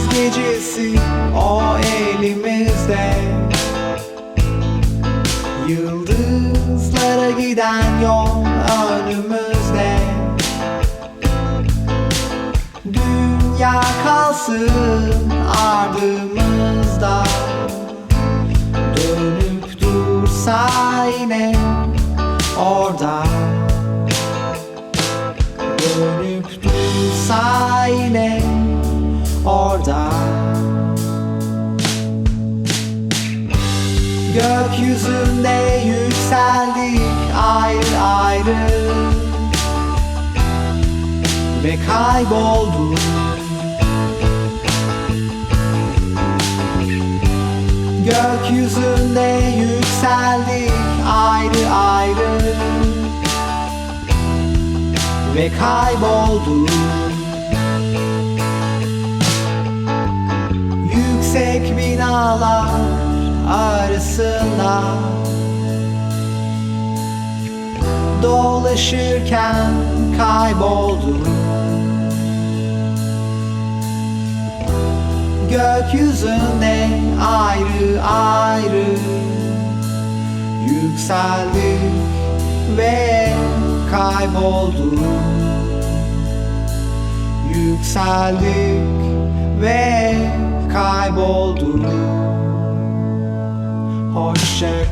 yaz gecesi o elimizde. Yıldızlara giden yol önümüzde. Dünya kalsın ardımızda. Dönüp dursa yine orada. Dönüp dursa yine orada. Gökyüzünde yükseldik ayrı ayrı Ve kaybolduk. Gökyüzünde yükseldik ayrı ayrı Ve kaybolduk binalar arasında Dolaşırken kayboldum. Gökyüzünde ayrı ayrı Yükseldik ve kaybolduk Yükseldik ve kaybolduk Hoşça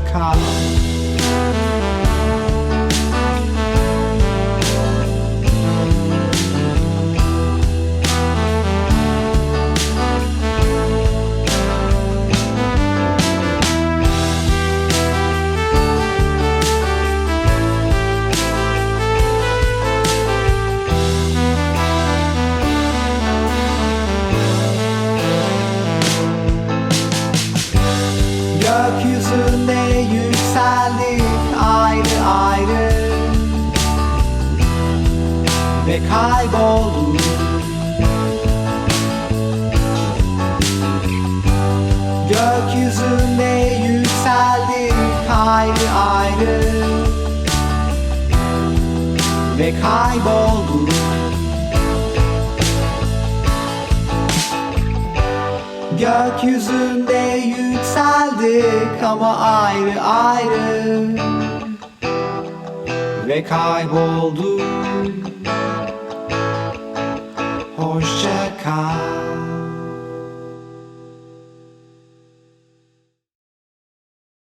Ve Gökyüzünde yükseldik ayrı ayrı. Ve kaybolduk Gökyüzünde yükseldik ama ayrı ayrı ve kayboldu. Hoşça kal.